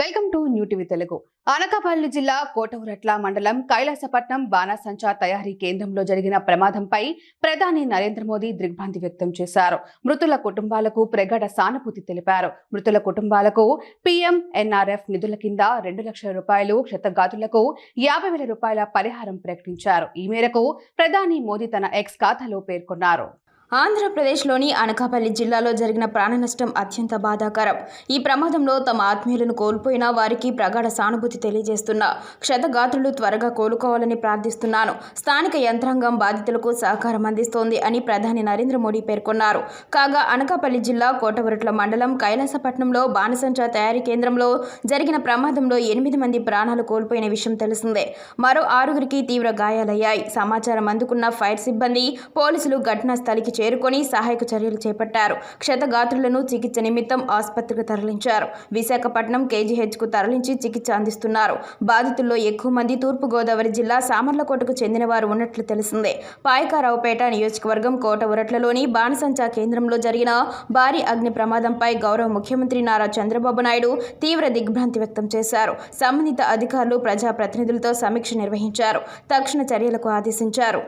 Welcome to new TV Telugu. Anakapalli జిల్లా కోటవురట్ల మండలం కైలాసపట్నం బాణాసంచా తయారీ కేంద్రంలో జరిగిన ప్రమాదంపై ప్రధాని నరేంద్ర మోదీ దిగ్భ్రాంతి వ్యక్తం చేశారు. మృతుల కుటుంబాలకు ప్రగాఢ సానుభూతి తెలిపారు. మృతుల కుటుంబాలకు పీఎం ఎన్ఆర్ఎఫ్ నిధుల కింద రెండు లక్షల రూపాయలు క్షతగాతులకు యాభై వేల రూపాయల పరిహారం ప్రకటించారు. ఈ మేరకు ప్రధాని మోదీ తన ఎక్స్ ఖాతాలో పేర్కొన్నారు. ఆంధ్రప్రదేశ్లోని అనకాపల్లి జిల్లాలో జరిగిన ప్రాణ నష్టం అత్యంత బాధాకరం. ఈ ప్రమాదంలో తమ ఆత్మీయులను కోల్పోయిన వారికి ప్రగాఢ సానుభూతి తెలియజేస్తున్న క్షతగాత్రులు త్వరగా కోలుకోవాలని ప్రార్థిస్తున్నాను. స్థానిక యంత్రాంగం బాధితులకు సహకారం అందిస్తోంది అని ప్రధాని నరేంద్ర మోడీ పేర్కొన్నారు. కాగా అనకాపల్లి జిల్లా కోటవరట్ల మండలం కైలాసపట్నంలో బాణసంచా తయారీ కేంద్రంలో జరిగిన ప్రమాదంలో ఎనిమిది మంది ప్రాణాలు కోల్పోయిన విషయం తెలిసిందే. మరో ఆరుగురికి తీవ్ర గాయాలయ్యాయి. సమాచారం అందుకున్న ఫైర్ సిబ్బంది పోలీసులు ఘటనా స్థలికి చేరుకొని సహాయక చర్యలు చేపట్టారు. క్షతగాత్రులను చికిత్స నిమిత్తం ఆసుపత్రికి తరలించారు. విశాఖపట్నం కేజీహెచ్కు తరలించి చికిత్స అందిస్తున్నారు. బాధితుల్లో ఎక్కువ మంది తూర్పుగోదావరి జిల్లా సామర్లకోటకు చెందినవారు ఉన్నట్లు తెలిసిందే. పాయకారావుపేట నియోజకవర్గం కోట ఉరట్లలోని బాణసంచా కేంద్రంలో జరిగిన భారీ అగ్ని ప్రమాదంపై గౌరవ ముఖ్యమంత్రి నారా చంద్రబాబు నాయుడు తీవ్ర దిగ్భ్రాంతి వ్యక్తం చేశారు. సంబంధిత అధికారులు ప్రజాప్రతినిధులతో సమీక్ష నిర్వహించారు. తక్షణ చర్యలకు ఆదేశించారు.